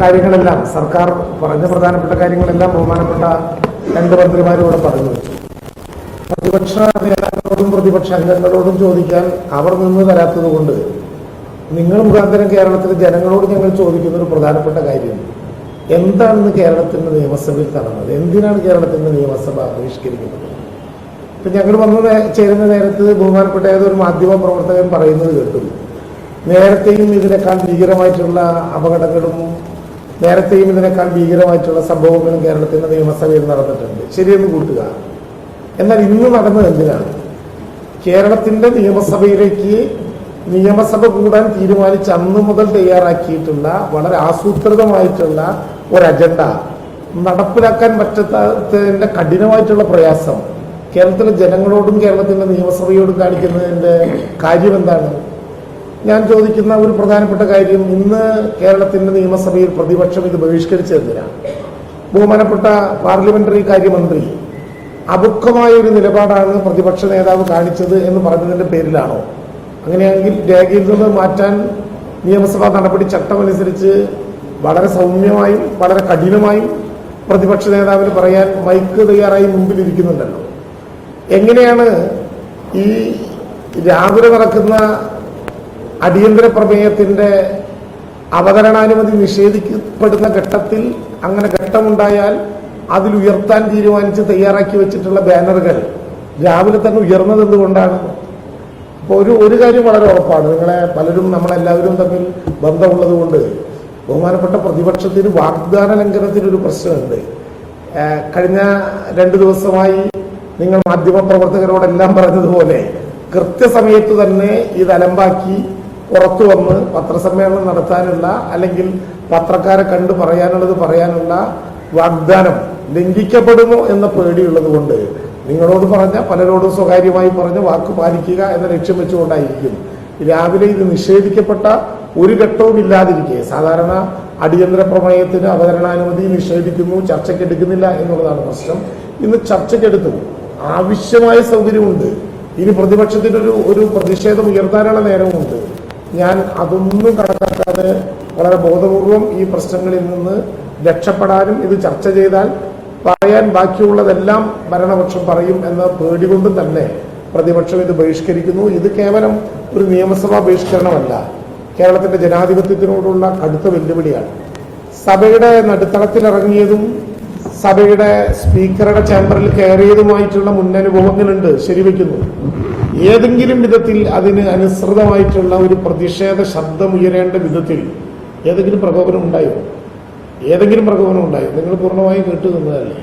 കാര്യങ്ങളെല്ലാം സർക്കാർ പറഞ്ഞ പ്രധാനപ്പെട്ട കാര്യങ്ങളെല്ലാം ബഹുമാനപ്പെട്ട രണ്ട് മന്ത്രിമാരോട് പറഞ്ഞു. വെച്ചു പ്രതിപക്ഷ നേതാക്കളോടും പ്രതിപക്ഷ അംഗങ്ങളോടും ചോദിക്കാൻ അവർ നിന്ന് തരാത്തത് കൊണ്ട് നിങ്ങൾ മുഖാന്തരം കേരളത്തിലെ ജനങ്ങളോട് ഞങ്ങൾ ചോദിക്കുന്ന ഒരു പ്രധാനപ്പെട്ട കാര്യം എന്താണ് കേരളത്തിന്റെ നിയമസഭയിൽ നടന്നത് എന്തിനാണ് കേരളത്തിന്റെ നിയമസഭ ബഹിഷ്കരിക്കുന്നത് ഇപ്പൊ ഞങ്ങൾ വന്ന് ചേരുന്ന നേരത്ത് ബഹുമാനപ്പെട്ട ഏതൊരു മാധ്യമ പ്രവർത്തകൻ പറയുന്നത് കേട്ടു. നേരത്തെയും ഇതിനേക്കാൾ ഭീകരമായിട്ടുള്ള അപകടങ്ങളും നേരത്തെയും ഇതിനേക്കാൾ ഭീകരമായിട്ടുള്ള സംഭവങ്ങളും കേരളത്തിന്റെ നിയമസഭയിൽ നടന്നിട്ടുണ്ട്. ശരിയെന്ന് കൂട്ടുക. എന്നാൽ ഇന്ന് നടന്നത് എന്തിനാണ്? കേരളത്തിന്റെ നിയമസഭയിലേക്ക് നിയമസഭ കൂടാൻ തീരുമാനിച്ച് അന്ന് മുതൽ തയ്യാറാക്കിയിട്ടുള്ള വളരെ ആസൂത്രിതമായിട്ടുള്ള ഒരു അജണ്ട നടപ്പിലാക്കാൻ പറ്റാത്തതിന്റെ കഠിനമായിട്ടുള്ള പ്രയാസം കേരളത്തിലെ ജനങ്ങളോടും കേരളത്തിന്റെ നിയമസഭയോടും കാണിക്കുന്നതിന്റെ കാര്യം എന്താണ്? ഞാൻ ചോദിക്കുന്ന ഒരു പ്രധാനപ്പെട്ട കാര്യം ഇന്ന് കേരളത്തിന്റെ നിയമസഭയിൽ പ്രതിപക്ഷം ഇത് ബഹിഷ്കരിച്ചതിനാണ് ബഹുമാനപ്പെട്ട പാർലമെന്ററി കാര്യമന്ത്രി അബുക്കമായ ഒരു നിലപാടാണ് പ്രതിപക്ഷ നേതാവ് കാണിച്ചത് എന്ന് പറഞ്ഞതിന്റെ പേരിലാണോ? അങ്ങനെയാണെങ്കിൽ രേഖയിൽ നിന്ന് മാറ്റാൻ നിയമസഭാ നടപടി ചട്ടമനുസരിച്ച് വളരെ സൗമ്യമായും വളരെ കഠിനമായും പ്രതിപക്ഷ നേതാവിന് പറയാൻ മൈക്ക് തയ്യാറായി മുമ്പിൽ ഇരിക്കുന്നുണ്ടല്ലോ എങ്ങനെയാണ് ഈ രാവിലെ നടക്കുന്ന അടിയന്തര പ്രമേയത്തിന്റെ അവതരണാനുമതി നിഷേധിക്കപ്പെടുന്ന ഘട്ടത്തിൽ അങ്ങനെ ഘട്ടമുണ്ടായാൽ അതിൽ ഉയർത്താൻ തീരുമാനിച്ച് തയ്യാറാക്കി വെച്ചിട്ടുള്ള ബാനറുകൾ രാവിലെ തന്നെ ഉയർന്നത് എന്തുകൊണ്ടാണ്? അപ്പോൾ ഒരു ഒരു കാര്യം വളരെ ഉറപ്പാണ്. നിങ്ങളെ പലരും നമ്മളെല്ലാവരും തമ്മിൽ ബന്ധമുള്ളത് കൊണ്ട് ബഹുമാനപ്പെട്ട പ്രതിപക്ഷത്തിന് വാഗ്ദാന ലംഘനത്തിന് ഒരു പ്രശ്നമുണ്ട്. കഴിഞ്ഞ രണ്ടു ദിവസമായി നിങ്ങൾ മാധ്യമപ്രവർത്തകരോടെല്ലാം പറഞ്ഞതുപോലെ കൃത്യസമയത്ത് തന്നെ ഇത് അലമ്പാക്കി പുറത്തു വന്ന് പത്രസമ്മേളനം നടത്താനുള്ള അല്ലെങ്കിൽ പത്രക്കാരെ കണ്ടു പറയാനുള്ളത് പറയാനുള്ള വാഗ്ദാനം ലംഘിക്കപ്പെടുമോ എന്ന പേടിയുള്ളത് കൊണ്ട് നിങ്ങളോട് പറഞ്ഞ പലരോടും സ്വകാര്യമായി പറഞ്ഞ വാക്ക് പാലിക്കുക എന്ന ലക്ഷ്യം വെച്ചുകൊണ്ടായിരിക്കും. രാവിലെ ഇത് നിഷേധിക്കപ്പെട്ട ഒരു ഘട്ടവും ഇല്ലാതിരിക്കെ. സാധാരണ അടിയന്തര പ്രമേയത്തിന് അവതരണാനുമതി നിഷേധിക്കുന്നു ചർച്ചയ്ക്കെടുക്കുന്നില്ല എന്നുള്ളതാണ് പ്രശ്നം. ഇന്ന് ചർച്ചയ്ക്കെടുത്തു ആവശ്യമായ സൗകര്യമുണ്ട്. ഇനി പ്രതിപക്ഷത്തിന്റെ ഒരു ഒരു പ്രതിഷേധം ഉയർത്താനുള്ള നേരവുമുണ്ട്. ഞാൻ അതൊന്നും കണക്കാക്കാതെ വളരെ ബോധപൂർവം ഈ പ്രശ്നങ്ങളിൽ നിന്ന് രക്ഷപ്പെടാനും ഇത് ചർച്ച ചെയ്താൽ പറയാൻ ബാക്കിയുള്ളതെല്ലാം ഭരണപക്ഷം പറയും എന്ന പേടി കൊണ്ട് തന്നെ പ്രതിപക്ഷം ഇത് ബഹിഷ്കരിക്കുന്നു. ഇത് കേവലം ഒരു നിയമസഭാ ബഹിഷ്കരണമല്ല. കേരളത്തിന്റെ ജനാധിപത്യത്തിനോടുള്ള കടുത്ത വെല്ലുവിളിയാണ്. സഭയുടെ നടുത്തളത്തിലിറങ്ങിയതും സഭയുടെ സ്പീക്കറുടെ ചേംബറിൽ കയറിയതുമായിട്ടുള്ള മുന്നനുഭവങ്ങളുണ്ട് ശരിവെക്കുന്നു. ഏതെങ്കിലും വിധത്തിൽ അതിന് അനുസൃതമായിട്ടുള്ള ഒരു പ്രതിഷേധ ശബ്ദം ഉയരേണ്ട വിധത്തിൽ ഏതെങ്കിലും പ്രകോപനം ഉണ്ടായോ? ഏതെങ്കിലും പ്രകോപനം ഉണ്ടായോ? നിങ്ങൾ പൂർണമായും കേട്ടു നിന്നതല്ലേ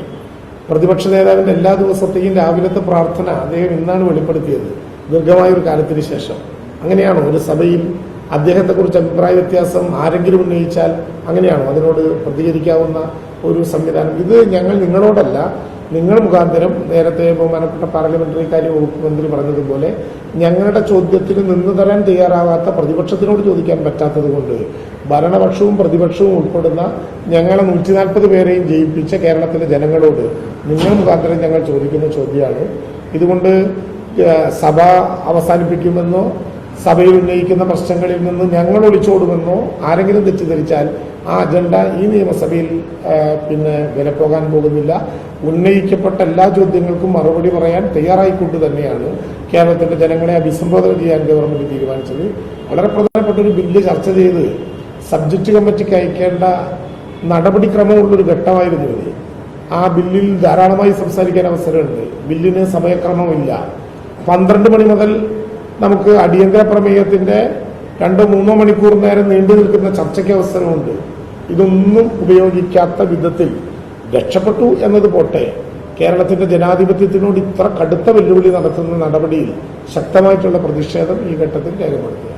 പ്രതിപക്ഷ നേതാവിന്റെ എല്ലാ ദിവസത്തെയും രാവിലത്തെ പ്രാർത്ഥന അദ്ദേഹം ഇന്നാണ് വെളിപ്പെടുത്തിയത്. ദീർഘമായ ഒരു കാലത്തിന് ശേഷം. അങ്ങനെയാണോ? ഒരു സഭയിൽ അദ്ദേഹത്തെക്കുറിച്ച് അഭിപ്രായ വ്യത്യാസം ആരെങ്കിലും ഉന്നയിച്ചാൽ അങ്ങനെയാണോ? അതിനോട് പ്രതികരിക്കാവുന്ന ഒരു സംവിധാനം? ഇത് ഞങ്ങൾ നിങ്ങളോടല്ല നിങ്ങൾ മുഖാന്തരം നേരത്തെ ബഹുമാനപ്പെട്ട പാർലമെന്ററി കാര്യ വകുപ്പ് മന്ത്രി പറഞ്ഞതുപോലെ ഞങ്ങളുടെ ചോദ്യത്തിന് നിന്ന് തരാൻ തയ്യാറാവാത്ത പ്രതിപക്ഷത്തിനോട് ചോദിക്കാൻ പറ്റാത്തത് കൊണ്ട് ഭരണപക്ഷവും പ്രതിപക്ഷവും ഉൾപ്പെടുന്ന ഞങ്ങളെ നൂറ്റി നാൽപ്പത് പേരെയും ജയിപ്പിച്ച കേരളത്തിലെ ജനങ്ങളോട് നിങ്ങൾ മുഖാന്തരം ഞങ്ങൾ ചോദിക്കുന്ന ചോദ്യമാണ്. ഇതുകൊണ്ട് സഭ അവസാനിപ്പിക്കുമെന്നോ സഭയിൽ ഉന്നയിക്കുന്ന പ്രശ്നങ്ങളിൽ നിന്ന് ഞങ്ങൾ ഒളിച്ചോടുമെന്നോ ആരെങ്കിലും തെറ്റിദ്ധരിച്ചാൽ ആ അജണ്ട ഈ നിയമസഭയിൽ പിന്നെ വിലപ്പോകാൻ പോകുന്നില്ല. ഉന്നയിക്കപ്പെട്ട എല്ലാ ചോദ്യങ്ങൾക്കും മറുപടി പറയാൻ തയ്യാറായിക്കൊണ്ട് തന്നെയാണ് കേരളത്തിന്റെ ജനങ്ങളെ അഭിസംബോധന ചെയ്യാൻ ഗവൺമെന്റ് തീരുമാനിച്ചത്. വളരെ പ്രധാനപ്പെട്ട ഒരു ബില്ല് ചർച്ച ചെയ്ത് സബ്ജക്ട് കമ്മിറ്റിക്ക് അയക്കേണ്ട നടപടിക്രമമുള്ളൊരു ഘട്ടമായിരുന്നു ഇത്. ആ ബില്ലിൽ ധാരാളമായി സംസാരിക്കാൻ അവസരമുണ്ട്. ബില്ലിന് സമയക്രമമില്ല പന്ത്രണ്ട് മണി മുതൽ നമുക്ക് അടിയന്തര പ്രമേയത്തിന്റെ രണ്ടോ മൂന്നോ മണിക്കൂർ നേരം നീണ്ടു നിൽക്കുന്ന ചർച്ചയ്ക്ക് അവസരമുണ്ട്. ഇതൊന്നും ഉപയോഗിക്കാത്ത വിധത്തിൽ രക്ഷപ്പെട്ടു എന്നത് പോട്ടെ. കേരളത്തിന്റെ ജനാധിപത്യത്തിനോട് ഇത്ര കടുത്ത വെല്ലുവിളി നടത്തുന്ന നടപടിയിൽ ശക്തമായിട്ടുള്ള പ്രതിഷേധം ഈ ഘട്ടത്തിൽ രേഖപ്പെടുത്തുക.